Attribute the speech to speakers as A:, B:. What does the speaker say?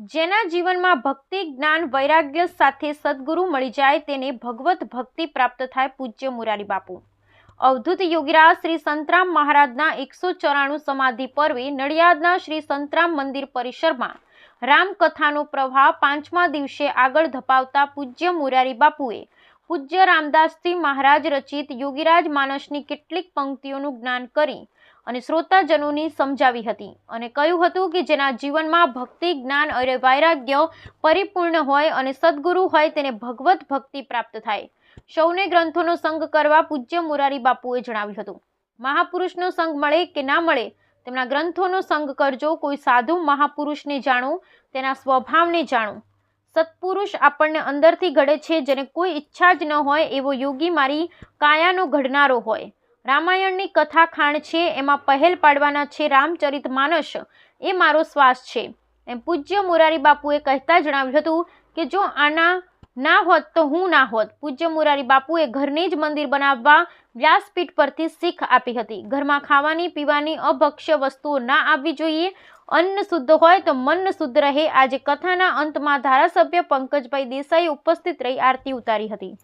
A: જેના જીવનમાં ભક્તિ, જ્ઞાન, વૈરાગ્ય સાથે સદગુરુ મળી જાય તેને ભગવત ભક્તિ પ્રાપ્ત થાય પૂજ્ય મુરારી બાપુ. અવધૂત યોગીરાજ શ્રી સંતરામ મહારાજના એકસો ચોરાણું સમાધિ પર્વે નડિયાદના શ્રી સંતરામ મંદિર પરિસરમાં રામકથાનો પ્રવાહ પાંચમા દિવસે આગળ ધપાવતા પૂજ્ય મુરારી બાપુએ પૂજ્ય રામદાસજી મહારાજ રચિત યોગીરાજ માનસની કેટલીક પંક્તિઓનું જ્ઞાન કરી અને શ્રોતાજનોની સમજાવી હતી અને કહ્યું હતું કે જેના જીવનમાં ભક્તિ, જ્ઞાન અને વૈરાગ્ય પરિપૂર્ણ હોય અને સદગુરુ હોય તેને ભગવત ભક્તિ પ્રાપ્ત થાય. સૌને ગ્રંથોનો સંગ કરવા પૂજ્ય મુરારી બાપુએ જણાવ્યું હતું. મહાપુરુષનો સંગ મળે કે ના મળે, તેમના ગ્રંથોનો સંગ કરજો. કોઈ સાધુ મહાપુરુષને જાણો, તેના સ્વભાવને જાણો. સત્પુરુષ આપણને અંદરથી ઘડે છે, જેને કોઈ ઈચ્છા જ ન હોય એવો યોગી મારી કાયાનો ઘડનારો હોય. રામાયણની કથા ખાણ છે, એમાં પહેલ પાડવાના છે રામચરિત માનસ, એ મારો શ્વાસ છે. એમ પૂજ્ય મુરારી બાપુએ કહેતા જણાવ્યું હતું કે જો આના ના હોત તો હું ના હોત. પૂજ્ય મુરારી બાપુએ ઘરની જ મંદિર બનાવવા વ્યાસપીઠ પરથી શીખ આપી હતી. ઘરમાં ખાવાની, પીવાની અભક્ષ્ય વસ્તુઓ ના આવવી જોઈએ. અન્ન શુદ્ધ હોય તો મન શુદ્ધ રહે. આજે કથાના અંતમાં ધારાસભ્ય પંકજભાઈ દેસાઈ ઉપસ્થિત રહી આરતી ઉતારી હતી.